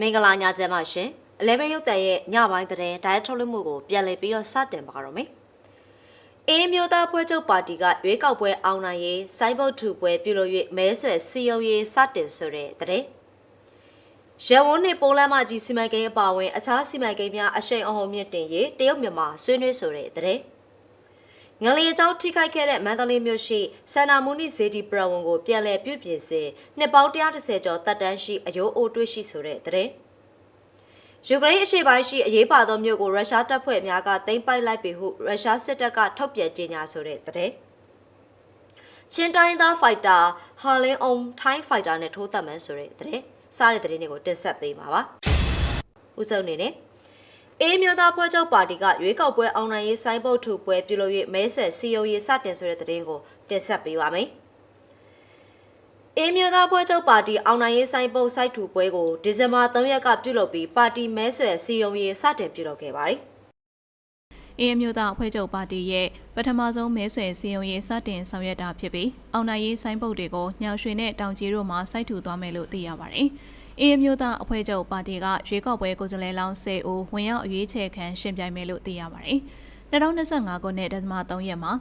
မင်္ဂလာညချမ်းပါရှင်အလဲဘဲရုပ်တန်ရဲ့ညပိုင်းသတင်းဒိုင်ထုတ်လွှင့်မှုကိုပြန်လည်ပြီးတော့စတင်ပါတော့မယ်အေးမျိုးသားဖွဲ့ချုပ်ပါတီကရွေးကောက်ပွဲအောင်နိုင်ရေးစိုင်းဘုတ်ထူပွဲပြုလုပ်၍မဲဆွယ်စီယုံရေးစတင်ဆိုတဲ့သတင်းရဝန်းနှင့်ပိုလန်မကြီးစီမံကိန်းအပါအဝင်အခြားစီမံကိန်းများအရှိန်အဟုန်မြင့်တင်ရေးတရုတ်မြန်မာဆွေးနွေးဆိုတဲ့သတင်း ငလျင်ကြောင့်ထိခိုက်ခဲ့တဲ့မန္တလေးမြို့ရှိစန္နာမူနိဇေဒီပရဝံကိုပြန်လည်ပြုပြင်စေနှစ်ပေါင်း130ကျော်တက်တန်းရှိအယိုးအိုးတွေ့ရှိဆိုတဲ့သတင်းယူကရိန်းအရှေ့ပိုင်းရှိအရေးပါသောမြို့ကိုရုရှားတပ်ဖွဲ့များကသိမ်းပိုက်လိုက်ပြီဟုရုရှားစစ်တပ်ကထုတ်ပြန်ကြေညာဆိုတဲ့သတင်းချင်းတိုင်းသားဖိုက်တာဟာလင်းအုံထိုင်းဖိုက်တာနဲ့ထိုးသက်မှန်ဆိုတဲ့သတင်းစားတဲ့သတင်းတွေကိုတင်ဆက်ပေးပါပါဥစုံနေနဲ့ အေးမျိုးသားဖွဲ့ချုပ်ပါတီကရွေးကောက်ပွဲအောင်နိုင်ရေးစိုင်းပုတ်ထူပွဲပြုလုပ်၍မဲဆွယ်စီယုံရေးစတင်ဆိုတဲ့သတင်းကိုတင်ဆက်ပေးပါမယ်။အေးမျိုးသားဖွဲ့ချုပ်ပါတီအောင်နိုင်ရေးစိုင်းပုတ်စိုက်ထူပွဲကိုဒီဇင်ဘာ3ရက်ကပြုလုပ်ပြီးပါတီမဲဆွယ်စီယုံရေးစတင်ပြုလုပ်ခဲ့ပါတယ်။အေးအမျိုးသားအဖွဲ့ချုပ်ပါတီရဲ့ပထမဆုံးမဲဆွယ်စည်းရုံးရေးစတင်ဆောင်ရွက်တာဖြစ်ပြီးအောင်နိုင်ရေးဆိုင်းပုတ်တွေကိုညောင်ရွှေနဲ့တောင်ကြီးတို့မှစိုက်ထူသွားမယ်လို့သိရပါတယ်။ အေးအမျိုးသားအဖွဲ့ချုပ်ပါတီကရွေးကောက်ပွဲကိုယ်စားလှယ်လောင်း10ဦးဝင်ရောက်အရွေးချယ်ခံရှင်ပြိုင်မယ်လို့သိရပါတယ်။2025ခုနှစ်ဒဇမ3ရက်မှာ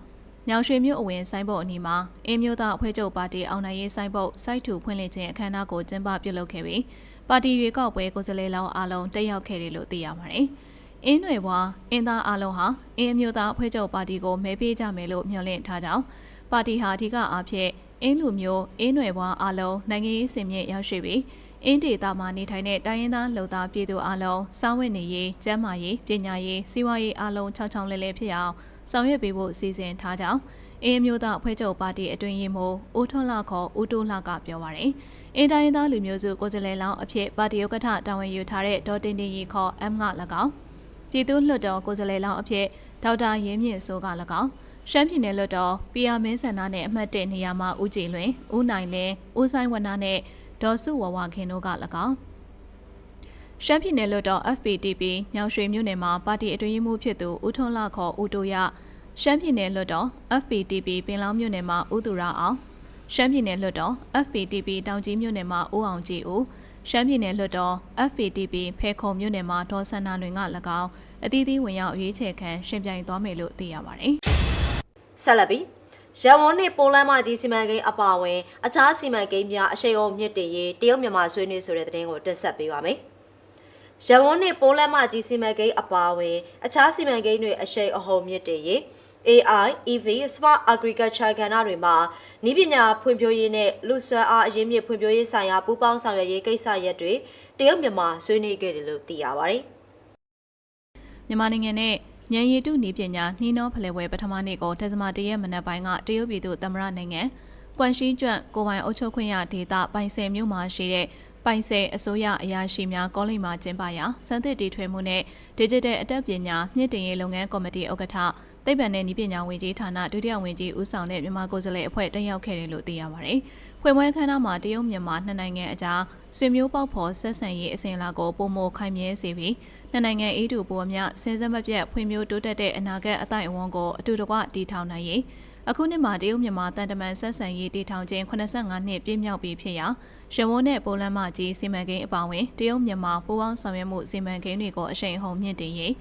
ညောင်ရွှေမြို့အဝင်ဆိုင်းပုတ်အနီးမှာအေးမျိုးသားအဖွဲ့ချုပ်ပါတီအောင်နိုင်ရေးဆိုင်းပုတ်စိုက်ထူဖွင့်လှစ်ခြင်းအခမ်းအနားကိုကျင်းပပြုလုပ်ခဲ့ပြီးပါတီရွေးကောက်ပွဲကိုယ်စားလှယ်လောင်းအားလုံးတက်ရောက်ခဲ့တယ်လို့သိရပါတယ်။အင်းနွယ်ဘွားအင်းသားအားလုံးဟာအင်းအမျိုးသားအဖွဲ့ချုပ်ပါတီကိုမဲပေးကြမယ်လို့မျှော်လင့်ထားကြောင်းပါတီဟာအဓိကအားဖြင့်အင်းလူမျိုးအင်းနွယ်ဘွားအားလုံးနိုင်ငံရေးစင်မြင့်ရောက်ရှိပြီး အင်းဒေတာမှာနေထိုင်တဲ့တိုင်းရင်းသားလူသားပြည်သူအားလုံးစောင်းဝတ်နေရေးကျန်းမာရေးပညာရေးစီးပွားရေးအားလုံးချောင်းချောင်းလဲလဲဖြစ်အောင်ဆောင်ရွက်ပေးဖို့စီစဉ်ထားကြောင်းအင်းအမျိုးသားအဖွဲ့ချုပ်ပါတီအတွင်းရေးမှူးဦးထွန်းလှခေါ်ဦးတိုးလှကပြောပါရယ်အင်းတိုင်းရင်းသားလူမျိုးစုကိုယ်စားလှယ်လောင်းအဖြစ်ပါတီဥက္ကဋ္ဌတာဝန်ယူထားတဲ့ဒေါ်တင်တင်ရီခေါ် M က၎င်းပြည်သူ့လွှတ်တော်ကိုယ်စားလှယ်လောင်းအဖြစ်ဒေါက်တာရင်းမြင့်စိုးက၎င်းရှမ်းပြည်နယ်လွှတ်တော်ပီယာမင်းဆန္ဒနဲ့အမှတ်1နေရာမှာဦးကြည်လွင်ဦးနိုင်လင်းဦးဆိုင်ဝနနဲ့ ဒေါ်စုဝဝခင်တို့က၎င်းရှမ်းပြည်နယ်လွှတ်တော် FPTP ညောင်ရွှေမြို့နယ်မှာပါတီအတွင်းရေးမှူးဖြစ်သူဦးထွန်းလှခေါ်ဦးတိုရရှမ်းပြည်နယ်လွှတ်တော် FPTP ပင်လောင်းမြို့နယ်မှာဦးသူရအောင်ရှမ်းပြည်နယ်လွှတ်တော် FPTP တောင်ကြီးမြို့နယ်မှာဦးအောင်ကြည်ဦးရှမ်းပြည်နယ်လွှတ်တော် FPTP ဖဲခုံမြို့နယ်မှာဒေါ်ဆန္နာတွင်က၎င်းအသီးသီးဝင်ရောက်အရေးချယ်ခံရှင်ပြိုင်သွားမယ်လို့သိရပါတယ်။ဆက်လက်ပြီး ရဝန်းနှင့်ပိုလန်မကြီးစီမံကိန်းအပါအဝင်အခြားစီမံကိန်းများအရှိန်အဟုန်မြင့်တင်ရေးတရုတ်မြန်မာဆွေးနွေးဆိုတဲ့သတင်းကိုတင်ဆက်ပေးပါမယ်။ရဝန်းနှင့်ပိုလန်မကြီးစီမံကိန်းအပါအဝင်အခြားစီမံကိန်းတွေအရှိန်အဟုန်မြင့်တင်ရေး AI, EV, Smart Agriculture ကဏ္ဍတွေမှာဤပညာဖွံ့ဖြိုးရေးနဲ့လူဆွမ်းအားအရင်းမြစ်ဖွံ့ဖြိုးရေးဆိုင်ရာပူးပေါင်းဆောင်ရွက်ရေးကိစ္စရပ်တွေတရုတ်မြန်မာဆွေးနွေးခဲ့တယ်လို့သိရပါတယ်။မြန်မာနိုင်ငံနဲ့ ဉာဏ်ရည်တုနေပညာနှီးနှောဖလှယ်ဝဲပထမနေ့ကိုတက္ကမတရက်မနက်ပိုင်းကတရုတ်ပြည်သူသမ္မတနိုင်ငံကွမ်ရှိကျွန့်ကိုပိုင်အုပ်ချုပ်ခွင့်ရဒေသပိုင်ဆယ်မြို့မှာရှိတဲ့ပိုင်ဆယ်အစိုးရအရာရှိများကောလိပ်မှာကျင်းပရာစံသစ်တီထွေမှုနဲ့ Digital အတတ်ပညာမြင့်တင်ရေးလုပ်ငန်းကော်မတီဥက္ကဋ္ဌ သိပ္ပံနဲ့နည်းပညာဝန်ကြီးဌာနဒုတိယဝန်ကြီးဦးဆောင်တဲ့မြန်မာကိုယ်စားလှယ်အဖွဲ့တက်ရောက်ခဲ့တယ်လို့သိရပါတယ်။ဖွင့်ပွဲခမ်းနားမှာတရုတ်မြန်မာနှစ်နိုင်ငံအကြားဆွေမျိုးပေါက်ဖော်ဆက်ဆံရေးအစဉ်အလာကိုပုံမခိုင်မြဲစေပြီးနှစ်နိုင်ငံအေးတူပေါ်မြစင်စက်မပြတ်ဖွံ့ဖြိုးတိုးတက်တဲ့အနာဂတ်အတိုင်းအဝန်းကိုအတူတကွတည်ထောင်နိုင်ရေးအခုနှစ်မှာတရုတ်မြန်မာတန်တမန်ဆက်ဆံရေးတည်ထောင်ခြင်း85နှစ်ပြည့်မြောက်ပြီဖြစ်ရာရဝန်းနဲ့ပိုလန်မကြီးစီမံကိန်းအပါအဝင်တရုတ်မြန်မာပူးပေါင်းဆောင်ရွက်မှုစီမံကိန်းတွေကိုအရှိန်အဟုန်မြင့်တင်ရေး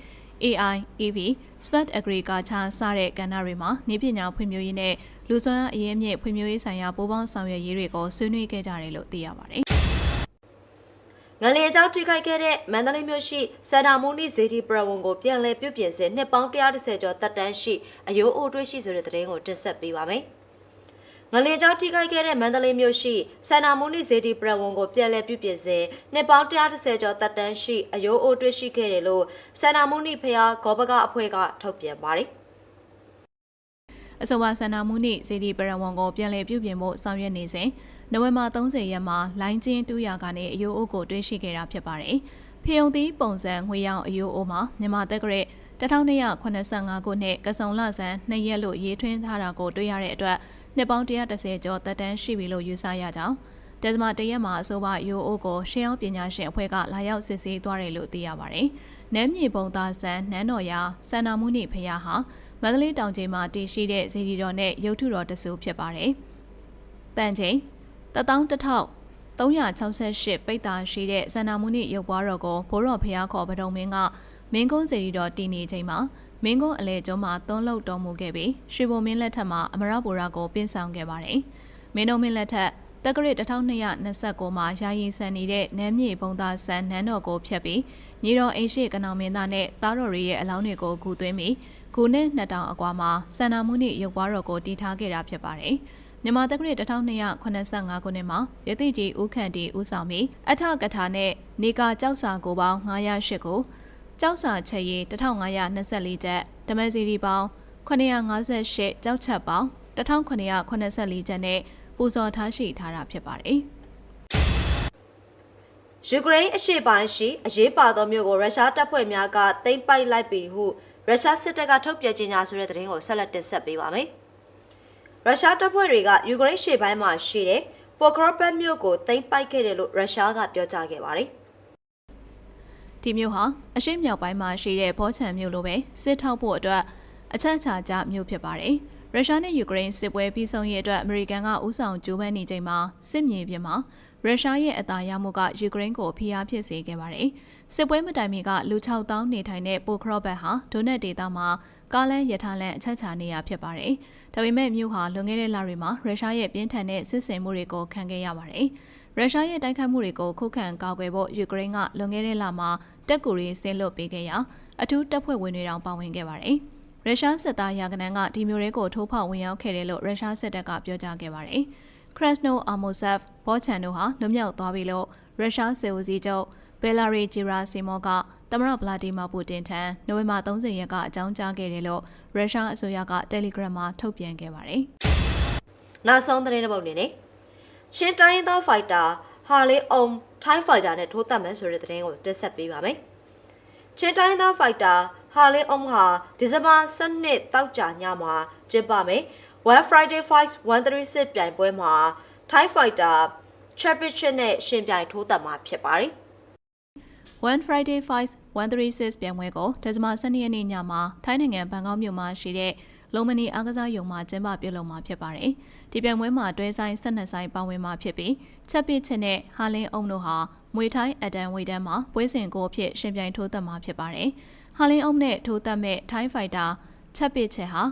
AI, EV, Smart Agriculture စတဲ့ကဏ္ဍတွေမှာနေပညာဖွံ့ဖြိုးရေးနဲ့လူစွမ်းအရင်းအမြစ်ဖွံ့ဖြိုးရေးဆိုင်ရာပူးပေါင်းဆောင်ရွက်ရေးတွေကိုဆွေးနွေးခဲ့ကြတယ်လို့သိရပါတယ်။ငလျင်ကြောင့်ထိခိုက်ခဲ့တဲ့မန္တလေးမြို့ရှိစန္ဒာမူနိဇေဒီပရဝံကိုပြန်လည်ပြုပြင်စေနှစ်ပေါင်း130ကျော်တက်တန်းရှိအယိုးအိုတွေ့ရှိဆိုတဲ့သတင်းကိုတင်ဆက်ပေးပါမယ်။ ငလျင်ကြောင့်ထိခိုက်ခဲ့တဲ့မန္တလေးမြို့ရှိစန္ဒာမူနိဇေဒီပရဝံကိုပြန်လည်ပြုပြင်စေနှစ်ပေါင်း130ကျော်တက်တန်းရှိအယိုးအိုတွေ့ရှိခဲ့တယ်လို့စန္ဒာမူနိဖျားဂောဘကအဖွဲ့ကထုတ်ပြန်ပါတယ်။အဆိုပါဆန္ဒမှုနှင့်စီဒီပရဝံကိုပြန်လည်ပြုပြင်ဖို့ဆောင်ရွက်နေစဉ်နိုဝင်ဘာ30ရက်မှာလိုင်းချင်း200ကနေအယိုးအိုးကိုတွင်းရှိခဲ့တာဖြစ်ပါတယ်။ဖျုံသီးပုံစံငွေရောင်အယိုးအိုးမှာမြန်မာတက္ကရာ1285ခုနှစ်ကစုံလဆန်း2ရက်လို့ရေးထွင်းထားတာကိုတွေ့ရတဲ့အတွက် နှစ်ပေါင်း130ကျော်သက်တမ်းရှိပြီလို့ယူဆရကြောင်းတဇမတရက်မှာအဆိုပါယိုးအိုးကိုရှင်းအောင်ပညာရှင်အဖွဲ့ကလာရောက်စစ်ဆေးသွားတယ်လို့သိရပါတယ်။နမ်းမြေပုံသားဆန်နန်းတော်ရာစန္နာမှုနှင့်ဖျားဟာမန္တလေးတောင်ကျမှာတည်ရှိတဲ့ဇေဒီတော်နဲ့ရုပ်ထုတော်တဆူဖြစ်ပါတယ်။တန်ချိန်11000 368ပိတ်တာရှိတဲ့စန္ဒာမုနိရုပ်ပွားတော်ကိုဘိုးတော်ဖျားခေါ်ပဒုံမင်းကမင်းကုန်းစီရီတော်တည်နေချိန်မှာ မင်းကုန်းအလဲကျွန်းမှာသွန်းလုတ်တော်မူခဲ့ပြီးရွှေဘုံမင်းလက်ထက်မှာအမရပူရာကိုပင်းဆောင်ခဲ့ပါတယ်။မင်းတို့မင်းလက်ထက်တက္ကရာ1229မှာယာယီဆန်နေတဲ့နမ်းမြေပုံသားဆန်နန်းတော်ကိုဖျက်ပြီးညီတော်အိမ်ရှိကနောင်မင်းသားနဲ့သားတော်တွေရဲ့အလောင်းတွေကိုဂူသွင်းပြီးဂူနဲ့နှစ်တောင်အကွာမှာစန္ဒာမုနိရုပ်ပွားတော်ကိုတည်ထားခဲ့တာဖြစ်ပါတယ်။မြန်မာတက္ကရာ1285ခုနှစ်မှာရတိကြီးဦးခန့်တီဦးဆောင်ပြီးအထကထာနဲ့နေကာကြောက်စာကိုပေါင်း908ကို ကြောက်စာချက်ရည်1524ကျပ်ဓမ္မစီရီပေါင်း958ကြောက်ချက်ပေါင်း1984ကျပ်နဲ့ပူဇော်ထားရှိထားတာဖြစ်ပါတယ်။ယူကရိန်းအရှေ့ပိုင်းရှိအရေးပါသောမြို့ကိုရုရှားတပ်ဖွဲ့များကသိမ်းပိုက်လိုက်ပြီဟုရုရှားစစ်တပ်ကထုတ်ပြန်ကြေညာဆိုတဲ့သတင်းကိုဆက်လက်တင်ဆက်ပေးပါမယ်။ရုရှားတပ်ဖွဲ့တွေကယူကရိန်းရှေ့ပိုင်းမှာရှိတဲ့ပိုကရောပက်မြို့ကိုသိမ်းပိုက်ခဲ့တယ်လို့ရုရှားကပြောကြားခဲ့ပါတယ်။ ဒီမြို့ဟာအရှေ့မြောက်ပိုင်းမှာရှိတဲ့ဘောချန်မြို့လိုပဲစစ်ထောက်ဖို့အတွက်အချက်ချာကျမြို့ဖြစ်ပါတယ်။ရုရှားနဲ့ယူကရိန်းစစ်ပွဲပြီးဆုံးရေးအတွက်အမေရိကန်ကဥဆောင်ကြိုးပမ်းနေချိန်မှာစစ်မြေပြင်မှာရုရှားရဲ့အသာရမှုကယူကရိန်းကိုဖိအားဖြစ်စေခဲ့ပါတယ်။စစ်ပွဲမတိုင်မီကလူ6000နေထိုင်တဲ့ပိုခရော့ဘတ်ဟာဒိုနက်ဒေသမှာကားလန်းရထားလန်းအချက်ချာနေရဖြစ်ပါတယ်။ဒါပေမဲ့မြို့ဟာလွန်ခဲ့တဲ့လတွေမှာရုရှားရဲ့ပြင်းထန်တဲ့စစ်ဆင်မှုတွေကိုခံခဲ့ရပါတယ်။ ရုရှားရဲ့တိုက်ခိုက်မှုတွေကိုခုခံကာကွယ်ဖို့ယူကရိန်းကလွန်ခဲ့တဲ့လမှာတက်ကူရီဆင်းလွတ်ပေးခဲ့ရာအထူးတပ်ဖွဲ့ဝင်တွေတောင်ပါဝင်ခဲ့ပါတယ်။ရုရှားစစ်သားရာဂနန်းကဒီမျိုးတွေကိုထိုးဖောက်ဝင်ရောက်ခဲ့တယ်လို့ရုရှားစစ်တပ်ကပြောကြားခဲ့ပါတယ်။ Krasno Amosov ဘောချန်တို့ဟာလွတ်မြောက်သွားပြီလို့ရုရှားစစ်ဦးစီးချုပ်ဘယ်လာရီဂျီရာစီမောကသမရဗလာဒီမာပူတင်ထံနိုဝင်ဘာ30ရက်ကအကြောင်းကြားခဲ့တယ်လို့ရုရှားအစိုးရက Telegram မှာထုတ်ပြန်ခဲ့ပါတယ်။နောက်ဆုံးသတင်းတစ်ပုဒ်အနေနဲ့ ချင်းတိုင်းရင်းသားဖိုက်တာဟာလေးအုံထိုင်းဖိုက်တာနဲ့ထိုးတက်မယ်ဆိုတဲ့သတင်းကိုတင်ဆက်ပေးပါမယ်။ချင်းတိုင်းရင်းသားဖိုက်တာဟာလေးအုံဟာဒီဇင်ဘာ12တောက်ကြညမှာကျင်းပမယ်။ One Friday Fight 136ပြိုင်ပွဲမှာ Thai Fighter Championship နဲ့ရှင်ပြိုင်ထိုးတက်မှာဖြစ်ပါတယ်။ One Friday Fights 136ပြိုင်ပွဲကိုဒီဇင်ဘာ12ရက်နေ့ညမှာထိုင်းနိုင်ငံဘန်ကောက်မြို့မှာရှိတဲ့ လုံမနီအားကစားရုံမှာကျင်းပပြုလုပ်မှာဖြစ်ပါတယ်။ဒီပြိုင်ပွဲမှာတွဲဆိုင်12ဆိုင်ပါဝင်မှာဖြစ်ပြီးချက်ပစ်ချစ်နဲ့ဟာလင်းအုံတို့ဟာမွေထိုင်းအတန်ဝေတန်းမှာပွဲစဉ်ကိုအဖြစ်ရှင်ပြိုင်ထိုးသက်မှာဖြစ်ပါတယ်။ဟာလင်းအုံနဲ့ထိုးသက်မဲ့ထိုင်းဖိုက်တာချက်ပစ်ချစ်ဟာ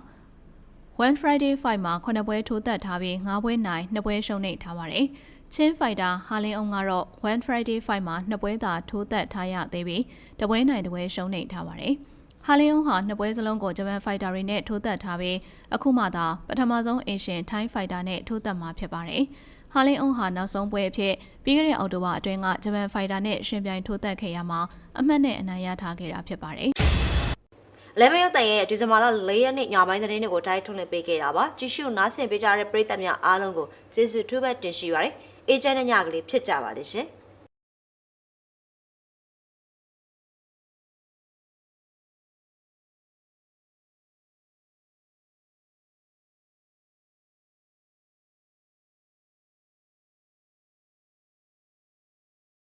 One Friday Fight မှာ9ပွဲထိုးသက်ထားပြီး9ပွဲနိုင်2ပွဲရှုံးနိမ့်ထားပါတယ်။ချင်းဖိုက်တာဟာလင်းအောင်ကတော့ One Friday Fight မှာ2ပွဲသာထိုးသက်ထားရသေးပြီးတပွဲနိုင်တပွဲရှုံးနိမ့်ထားပါတယ်။ ဟာလင်းအောင်ဟာ2ပွဲစလုံးကိုဂျပန်ဖိုက်တာတွေနဲ့ထိုးသက်ထားပြီးအခုမှသာပထမဆုံးအင်ရှင်ထိုင်းဖိုက်တာနဲ့ထိုးသက်မှာဖြစ်ပါတယ်။ဟာလင်းအောင်ဟာနောက်ဆုံးပွဲအဖြစ်ပြီးခဲ့တဲ့အောက်တိုဘာအတွင်းကဂျပန်ဖိုက်တာနဲ့ရှင်ပြိုင်ထိုးသက်ခဲ့ရမှာအမှတ်နဲ့အနိုင်ရထားခဲ့တာဖြစ်ပါတယ်။လဲမရုပ်တန်ရဲ့ဒီဇင်ဘာလ၄ရက်နေ့ညပိုင်းသတင်းတွေကိုတိုက်ထုတ်လွှင့်ပေးခဲ့တာပါကြည့်ရှုနားဆင်ပေးကြတဲ့ပရိသတ်များအားလုံးကိုကျေးဇူးထူးပဲတင်ရှိပါရစေအေဂျင့်နဲ့ညကလေးဖြစ်ကြပါသေးရှင်